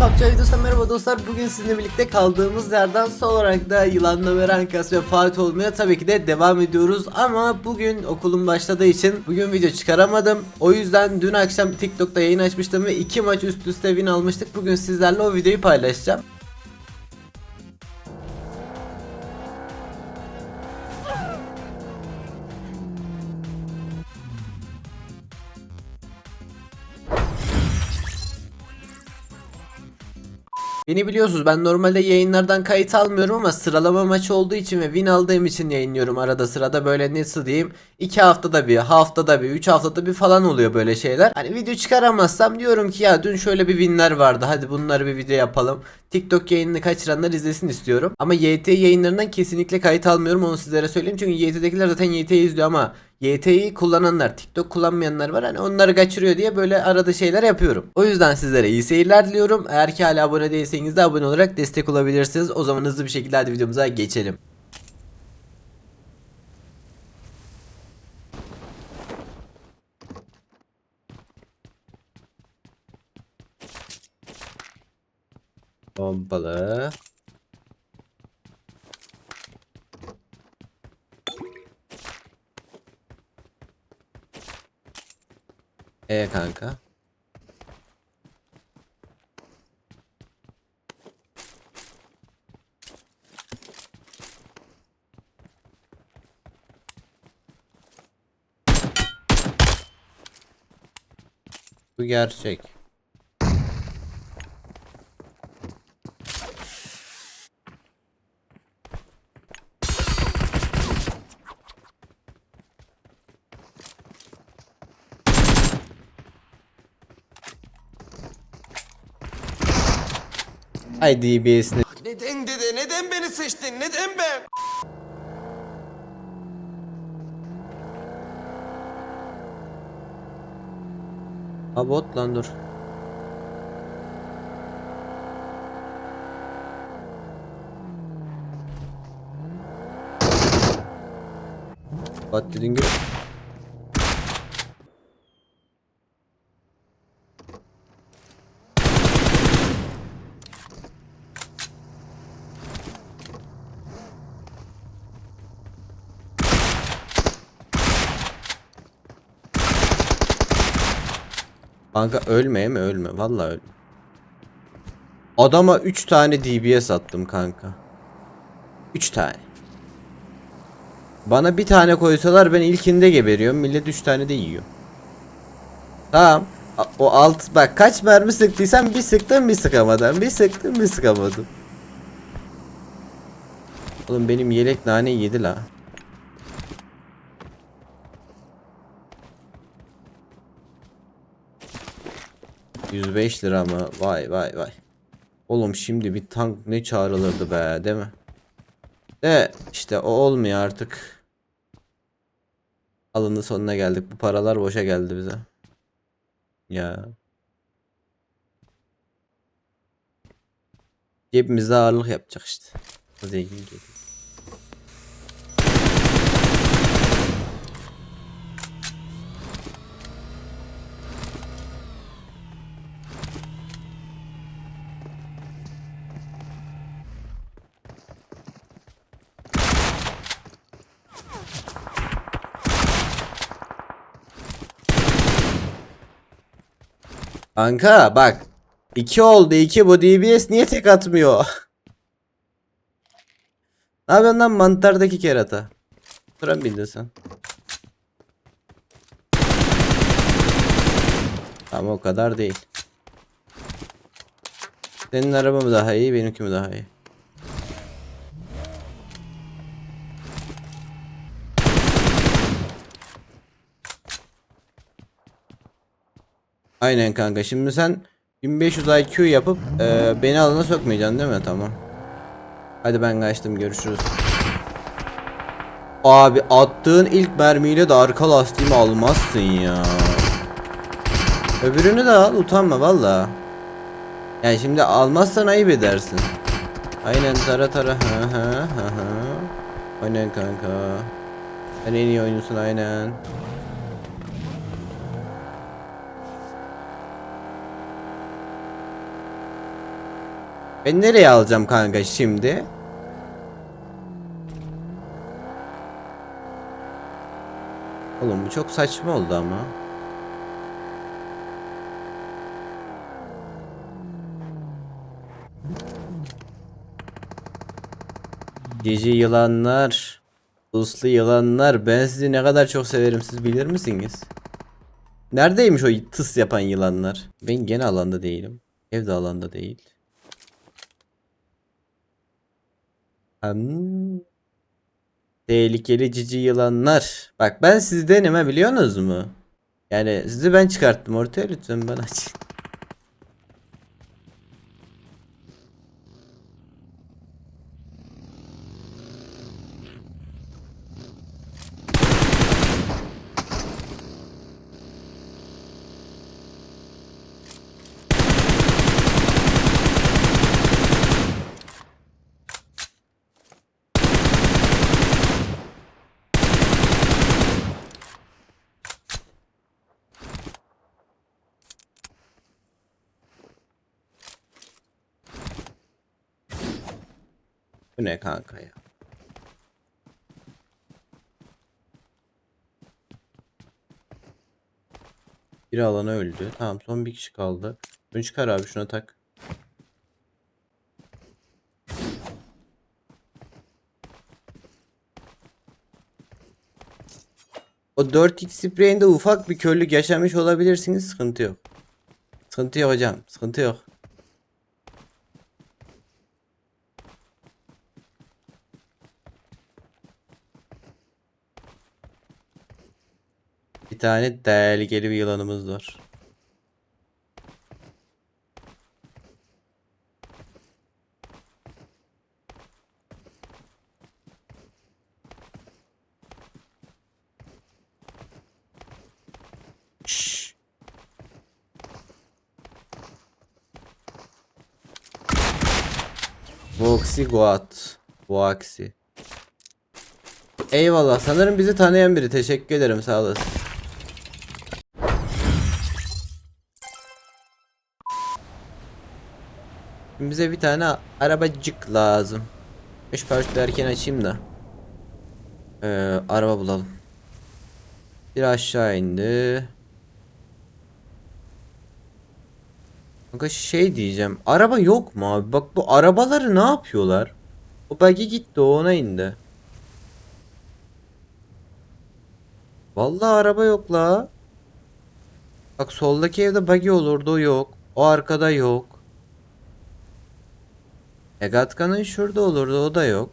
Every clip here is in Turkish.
PUBG videosuna merhaba dostlar. Bugün sizinle birlikte kaldığımız yerden son olarak da Yılanla Merankas ve Fatih olmaya tabii ki de devam ediyoruz. Ama bugün okulum başladığı için bugün video çıkaramadım. O yüzden dün akşam TikTok'ta yayın açmıştım ve iki maç üst üste win almıştık. Bugün sizlerle o videoyu paylaşacağım. Beni biliyorsunuz ben normalde yayınlardan kayıt almıyorum ama sıralama maçı olduğu için ve win aldığım için yayınlıyorum arada sırada böyle nasıl diyeyim 2 haftada bir haftada bir 3 haftada bir falan oluyor böyle şeyler. Hani video çıkaramazsam diyorum ki ya dün şöyle bir winler vardı hadi bunları bir video yapalım. TikTok yayınını kaçıranlar izlesin istiyorum. Ama YT yayınlarından kesinlikle kayıt almıyorum onu sizlere söyleyeyim. Çünkü YT'dekiler zaten YT'yi izliyor ama YT'yi kullananlar, TikTok kullanmayanlar var. Hani onları kaçırıyor diye böyle arada şeyler yapıyorum. O yüzden sizlere iyi seyirler diliyorum. Eğer ki hala abone değilseniz de abone olarak destek olabilirsiniz. O zaman hızlı bir şekilde hadi videomuza geçelim. Pompalı. E kanka. Bu gerçek. Ay DBS'ini Neden dede? Neden beni seçtin? Neden ben? Ha bot lan dur. Bot dediğin gibi. Kanka ölmeye mi ölme vallahi ölme. Adama 3 tane DBS attım kanka. 3 tane. Bana bir tane koysalar ben ilkinde geberiyorum. Millet 3 tane de yiyor. Tamam. O alt bak kaç mermi sıktıysam bir sıktım bir sıkamadım. Bir sıktım bir sıkamadım. Oğlum benim yelek nane yedi la. ...105 lira mı? Vay vay vay. Oğlum şimdi bir tank ne çağrılırdı be değil mi? De işte o olmuyor artık. Alının sonuna geldik. Bu paralar boşa geldi bize. Ya. Cebimizde ağırlık yapacak işte. Zengin geliyor. Kanka bak. 2 oldu 2 bu DBS niye tek atmıyor? ne yapıyorsun lan mantardaki kerata? Mı bildin sen? Ama o kadar değil. Senin araba mı daha iyi benimki mi daha iyi? Aynen kanka. Şimdi sen 1500 IQ yapıp e, beni alana sokmayacaksın değil mi? Tamam. Hadi ben kaçtım. Görüşürüz. Abi attığın ilk mermiyle de arka lastiğimi almazsın ya. Öbürünü de al utanma valla. Yani şimdi almazsan ayıp edersin. Aynen tara tara. Hı hı hı hı. Aynen kanka. Sen en iyi oyuncusun aynen. Ben nereye alacağım kanka şimdi? Oğlum bu çok saçma oldu ama. Cici yılanlar, uslu yılanlar. Ben sizi ne kadar çok severim siz bilir misiniz? Neredeymiş o tıs yapan yılanlar? Ben gene alanda değilim. Ev de alanda değil. Hmm. Tehlikeli cici yılanlar. Bak ben sizdenim ha biliyorsunuz mu? Yani sizi ben çıkarttım ortaya lütfen bana aç. Bu ne kanka ya? Bir alana öldü. Tamam son bir kişi kaldı. Bunu çıkar abi şuna tak. O 4x spreyinde ufak bir körlük yaşamış olabilirsiniz. Sıkıntı yok. Sıkıntı yok hocam. Sıkıntı yok. Tane tehlikeli bir yılanımız var. Şşş. Voxy Goat. Voxy. Eyvallah. Sanırım bizi tanıyan biri. Teşekkür ederim. Sağ olasın. Bize bir tane arabacık lazım. Üç paraşütü erken açayım da. Ee, araba bulalım. Bir aşağı indi. Kanka şey diyeceğim. Araba yok mu abi? Bak bu arabaları ne yapıyorlar? O buggy gitti o ona indi. Vallahi araba yok la. Bak soldaki evde buggy olurdu yok. O arkada yok. Egatkan'ın şurada olurdu o da yok.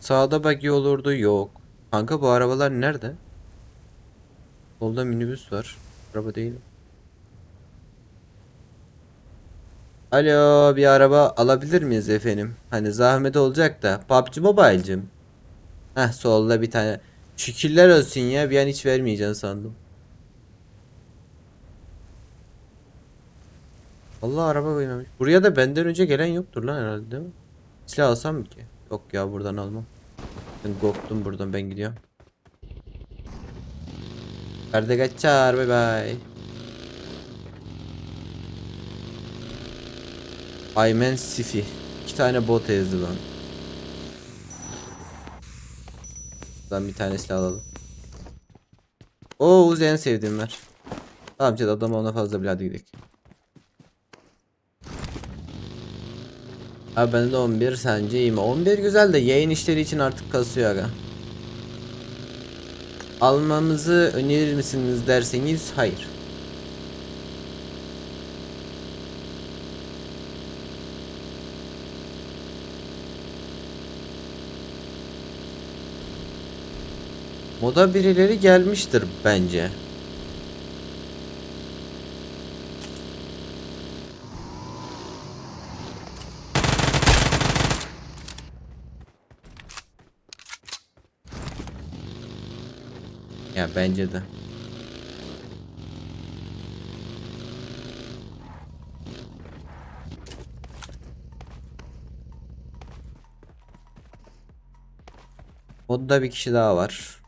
Sağda buggy olurdu yok. Kanka bu arabalar nerede? Solda minibüs var. Araba değil. Alo bir araba alabilir miyiz efendim? Hani zahmet olacak da. PUBG Mobile'cim. Heh solda bir tane. Şükürler olsun ya bir an hiç vermeyeceksin sandım. Allah araba koymamış. Buraya da benden önce gelen yoktur lan herhalde değil mi? Silah alsam mı ki? Yok ya buradan almam. Ben korktum buradan ben gidiyorum. Hadi kaçar bay bay. Aymen Sifi. İki tane bot ezdi lan. Buradan bir tanesini alalım. Oo Uzi en sevdiğim ver. Tamam Ced adam ona fazla bile hadi gidelim. Abi bende 11 sence iyi mi? 11 güzel de yayın işleri için artık kasıyor aga. Almamızı önerir misiniz derseniz hayır. Moda birileri gelmiştir bence. Ya bence de. Modda bir kişi daha var.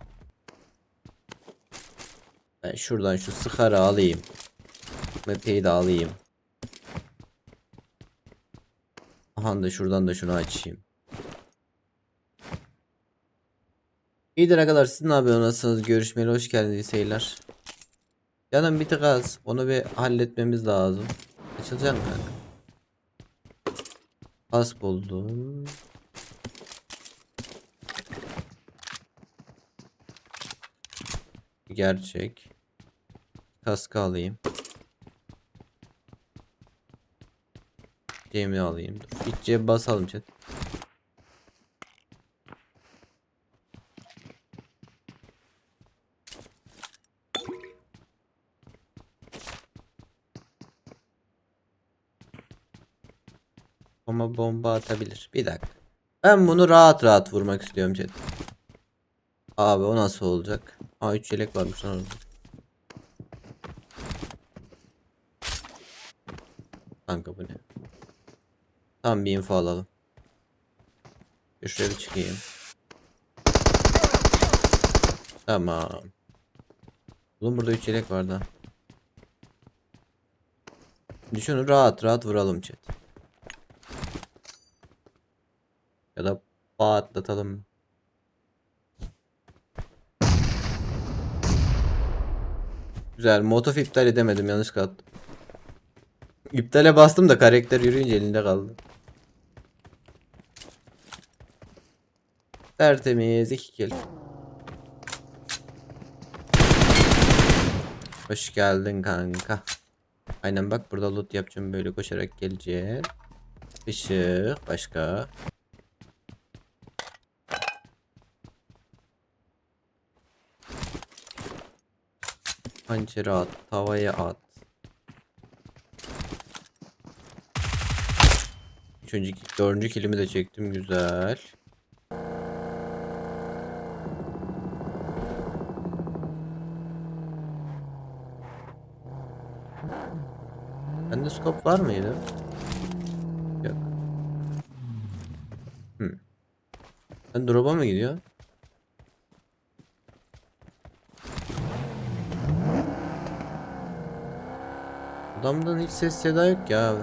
Ben şuradan şu sıkarı alayım. Mepeyi de alayım. Aha da şuradan da şunu açayım. İyidir arkadaşlar siz ne yapıyorsunuz? Nasılsınız? Görüşmeli hoş geldiniz seyirler. Canım bir tık az. Onu bir halletmemiz lazım. Açılacak mı? Pas buldum. Gerçek. Kaskı alayım. Cem'i alayım. Dur. Basalım chat. Ama bomba atabilir. Bir dakika. Ben bunu rahat rahat vurmak istiyorum chat. Abi o nasıl olacak? Aa 3 yelek varmış lan orada. Kanka bu ne? Tam bir info alalım. Şuraya bir çıkayım. Tamam. Oğlum burada 3 yelek vardı. ha. Şimdi şunu rahat rahat vuralım chat. Ya da bağ atlatalım. Güzel. Motof iptal edemedim. Yanlış kattım. İptale bastım da karakter yürüyünce elinde kaldı. Tertemiz iki kill. Hoş geldin kanka. Aynen bak burada loot yapacağım böyle koşarak geleceğiz. Işık başka. Hançeri at, tavaya at. Üçüncü, dördüncü kilimi de çektim güzel. Bende scope var mıydı? Yok. Hmm. Ben drop'a mı gidiyor? Adamdan hiç ses seda yok ya abi.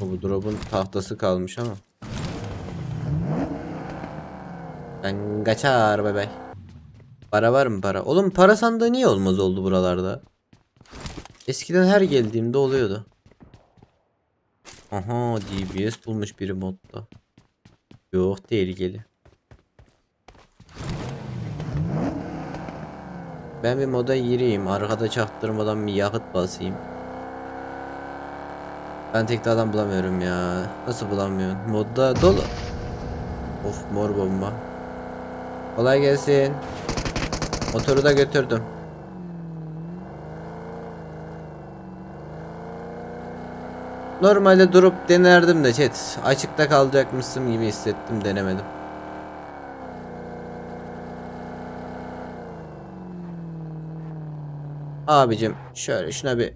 Bu drop'un tahtası kalmış ama. Ben kaçar bebek. Para var mı para? Oğlum para sandığı niye olmaz oldu buralarda? Eskiden her geldiğimde oluyordu. Aha DBS bulmuş biri modda. Yok tehlikeli. Ben bir moda gireyim. Arkada çaktırmadan bir yakıt basayım. Ben tek adam bulamıyorum ya. Nasıl bulamıyorum? Modda dolu. Of mor bomba. Kolay gelsin. Motoru da götürdüm. Normalde durup denerdim de chat. Açıkta kalacakmışım gibi hissettim denemedim. Abicim şöyle şuna bir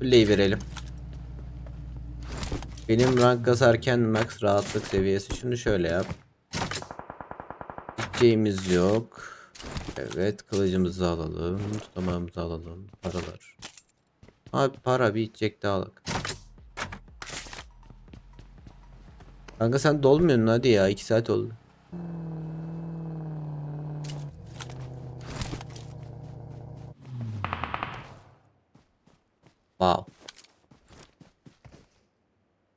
play verelim. Benim rank kasarken max rahatlık seviyesi. Şunu şöyle yap. Gideceğimiz yok. Evet kılıcımızı alalım. Tutamağımızı alalım. Paralar. Abi para bir içecek daha alalım. Kanka sen dolmuyorsun hadi ya 2 saat oldu. Wow.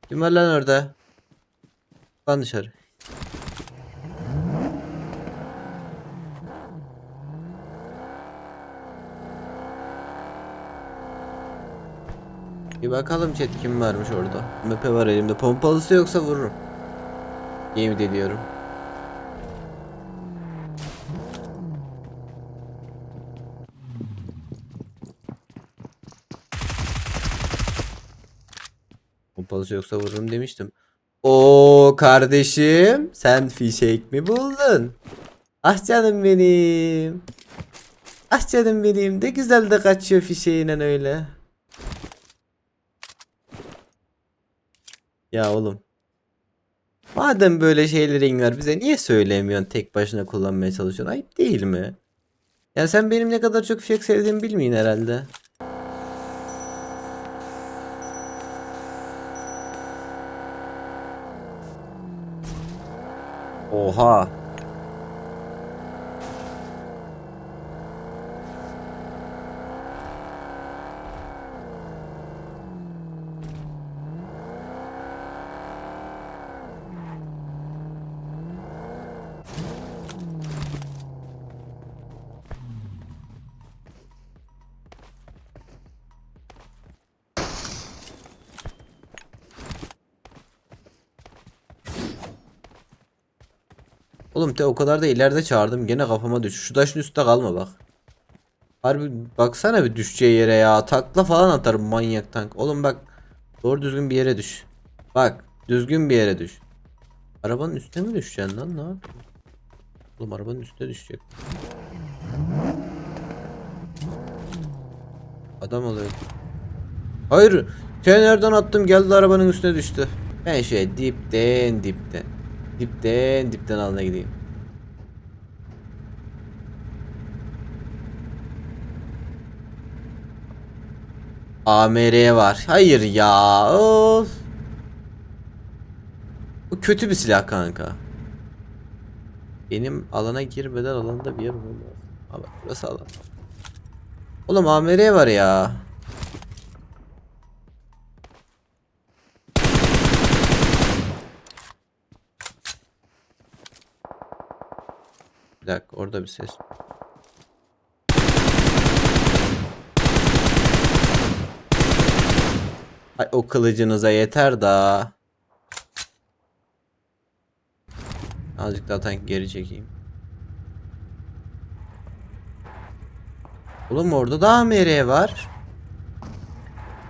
Kim var lan orada? Lan dışarı. Bir bakalım chat kim varmış orada. Mepe var elimde. Pompalısı yoksa vururum. Game deliyorum. Pompalısı yoksa vururum demiştim. O kardeşim sen fişek mi buldun? Ah canım benim. Ah canım benim de güzel de kaçıyor fişeğiyle öyle. Ya oğlum. Madem böyle şeylerin var bize niye söylemiyorsun tek başına kullanmaya çalışıyorsun? Ayıp değil mi? Ya sen benim ne kadar çok fişek sevdiğimi bilmeyin herhalde. Oha. Te o kadar da ileride çağırdım gene kafama düş. Şu taşın üstte kalma bak. Harbi baksana bir düşeceği yere ya. Takla falan atarım manyak tank. Oğlum bak doğru düzgün bir yere düş. Bak düzgün bir yere düş. Arabanın üstüne mi düşeceksin lan ne yapıyorsun? Oğlum arabanın üstüne düşecek. Adam oluyor. Hayır. Kenardan attım geldi arabanın üstüne düştü. Ben şöyle dipten dipten. Dipten dipten alına gideyim. AMR var. Hayır ya. Of. Bu kötü bir silah kanka. Benim alana girmeden alanda bir yer. Ha bak burası alan. Oğlum AMR var ya. Bir dakika orada bir ses. Ay o kılıcınıza yeter da. Azıcık daha tank geri çekeyim. Oğlum orada da AMR var.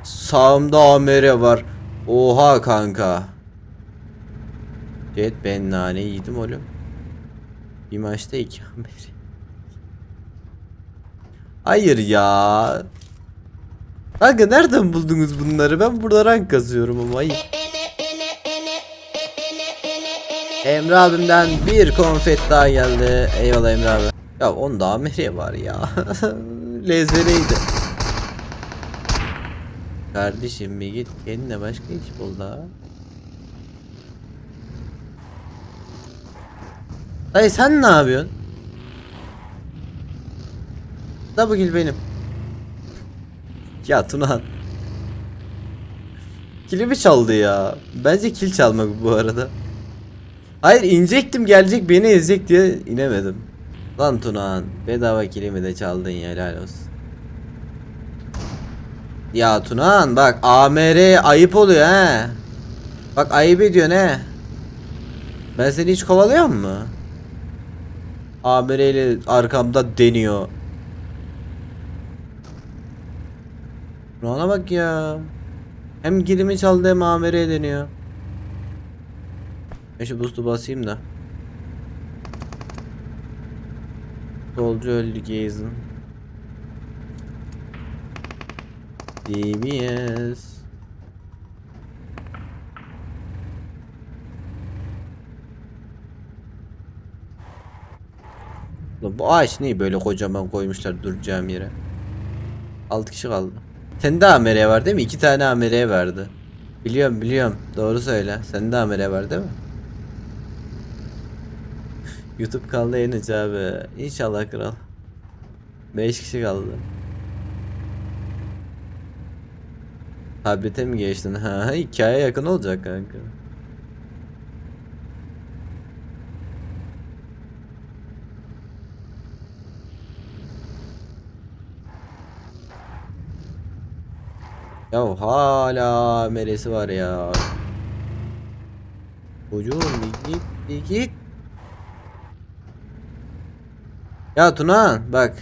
Sağımda AMR var. Oha kanka. Jet ben nane yedim oğlum. Bir maçta iki AMR. Hayır ya. Kanka nereden buldunuz bunları? Ben burada rank kazıyorum ama ayıp. Emre abimden bir konfet daha geldi. Eyvallah Emre abi. Ya onda Amiri var ya. Lezzeteydi. Kardeşim bir git kendine başka iş bul da. Dayı sen ne yapıyorsun? Double benim. Ya Tuna. Kilimi çaldı ya. Bence kill çalmak bu arada. Hayır inecektim gelecek beni ezecek diye inemedim. Lan Tunağan bedava kilimi de çaldın ya helal olsun. Ya Tunağan bak AMR ayıp oluyor he. Bak ayıp ediyorsun he. Ben seni hiç kovalıyor mu? AMR ile arkamda deniyor. Ona bak ya. Hem kilimi çaldı hem AMR deniyor. Ben şu boost'u basayım da. Solcu öldü Gaze'ın. DBS. Bu ağaç niye böyle kocaman koymuşlar duracağım yere? 6 kişi kaldı. Sende AMR var değil mi? 2 tane AMR verdi. Biliyorum biliyorum. Doğru söyle. Sende AMR var değil mi? YouTube kanalı yenici abi. İnşallah kral. 5 kişi kaldı. Tablete mi geçtin? Ha, hikaye yakın olacak kanka. Ya hala meresi var ya. Çocuğum bir git git. Ya Tuna bak.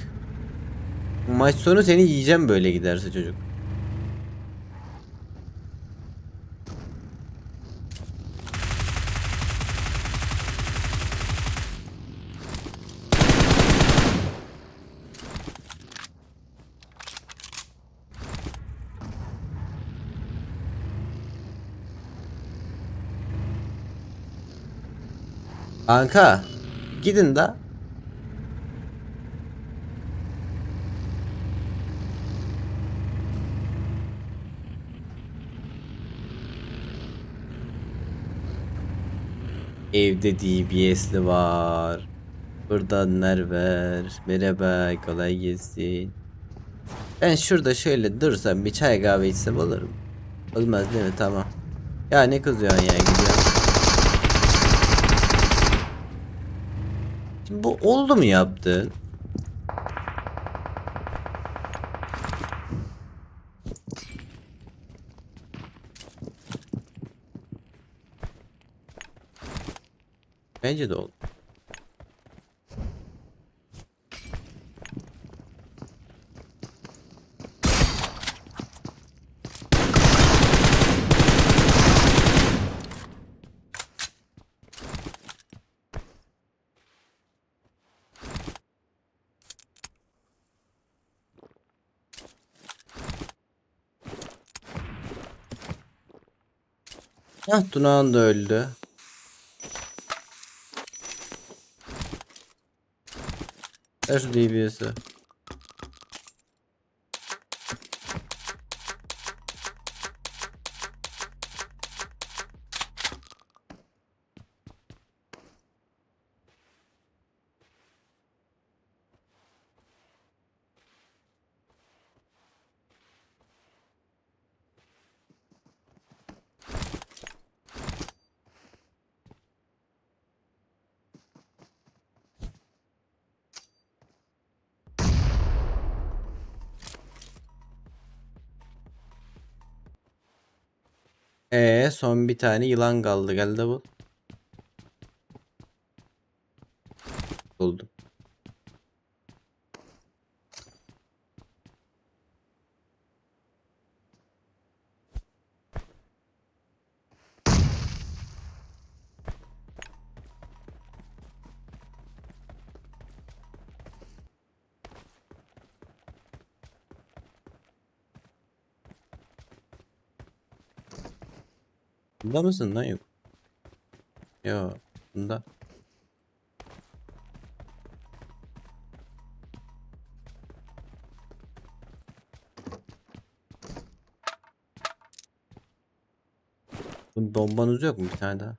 Maç sonu seni yiyeceğim böyle giderse çocuk. Kanka gidin da. Evde DBS'li var. Burada ver. Merhaba kolay gelsin. Ben şurada şöyle dursam bir çay kahve içsem olur mu? Olmaz değil mi? Tamam. Ya ne kızıyorsun ya gidiyorsun. Bu oldu mu yaptın? Bence de oldu. Hah Tunağan da öldü. Ver şu DBS'i. Ee, son bir tane yılan kaldı. Gel de bul. Buldum. Bunda mısın lan yok? Yo, bunda. Bu bombanız yok mu bir tane daha?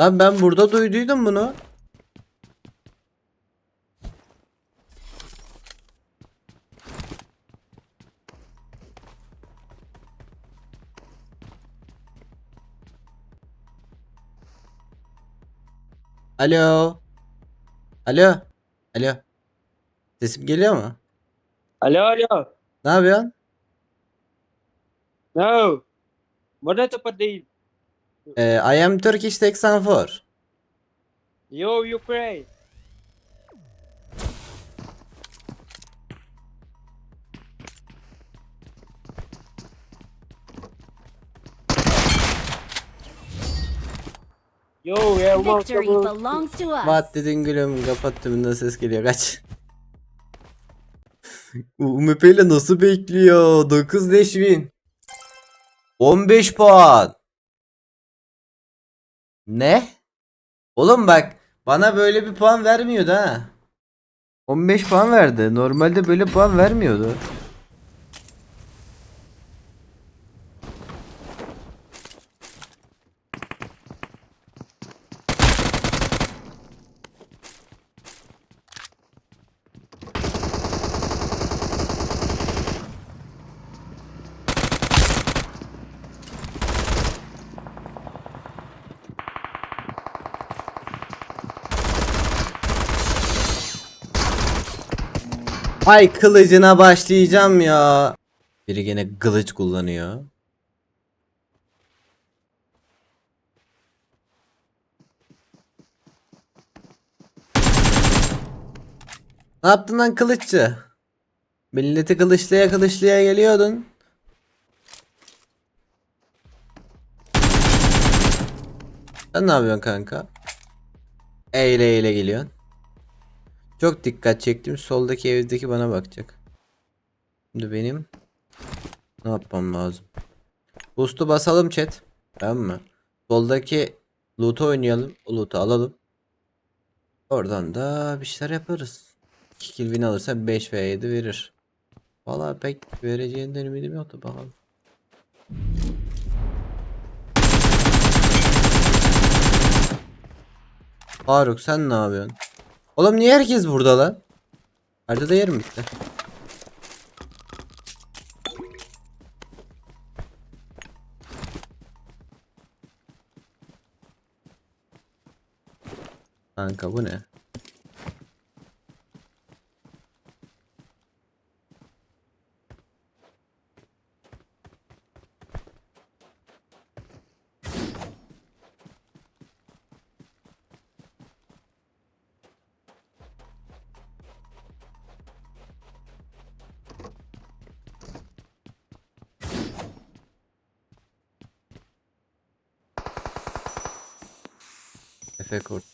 Lan ben burada duyduydum bunu. Alo. Alo. Alo. Sesim geliyor mu? Alo, alo. Ne yapıyorsun? No. Mana tempat di? Ee, I am Turkish 84. Yo, Ukraine. Yo, yeah, Victory belongs to us. Mat dedin gülüm kapattım da ses geliyor kaç. UMP ile nasıl bekliyor? 9 leş win. 15 puan. Ne? Oğlum bak bana böyle bir puan vermiyordu ha. 15 puan verdi. Normalde böyle puan vermiyordu. Ay kılıcına başlayacağım ya. Biri gene kılıç kullanıyor. Ne yaptın lan kılıççı? Milleti kılıçlaya kılıçlaya geliyordun. Sen ne yapıyorsun kanka? Eyle eyle geliyorsun. Çok dikkat çektim. Soldaki evdeki bana bakacak. Şimdi benim ne yapmam lazım? Boost'u basalım chat. Tamam mı? Soldaki loot'u oynayalım. O loot'u alalım. Oradan da bir şeyler yaparız. 2 kill win alırsa 5 veya 7 verir. Valla pek vereceğinden ümidim yoktu bakalım. Faruk sen ne yapıyorsun? Oğlum niye herkes burada lan? Haritada yer mi bitti? Kanka bu ne? Efe kurt.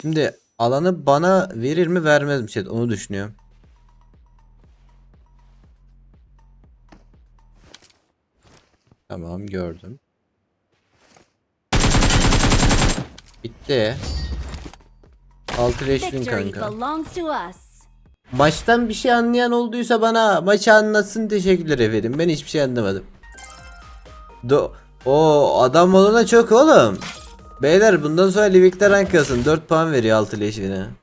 Şimdi alanı bana verir mi vermez mi chat onu düşünüyorum. Tamam gördüm. Bitti. 6 leş win Victory kanka. Maçtan bir şey anlayan olduysa bana maçı anlatsın teşekkürler efendim. Ben hiçbir şey anlamadım. Do o adam olana çok oğlum. Beyler bundan sonra Livik'te rank yazın. 4 puan veriyor 6 leşine.